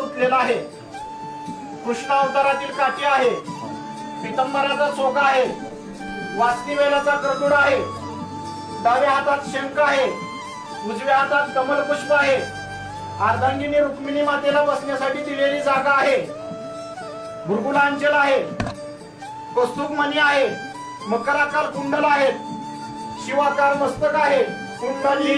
उठलेला आहे. कृष्ण अवतारातील काठी आहे. पितंबराचा चोका आहे. वासनी कर्तुड आहे. डाव्या हातात शंख आहे. उजव्या हातात कमल पुष्प आहे. अर्धांगिनी रुक्मिणी मातेला बसण्यासाठी दिलेली जागा आहे. भृगुलांचल आहे. कौस्तुभ मणी आहे. मकराकार कुंडल आहेत. शिवाकार मस्तक आहे. कुंडली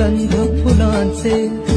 गंध फुलांचे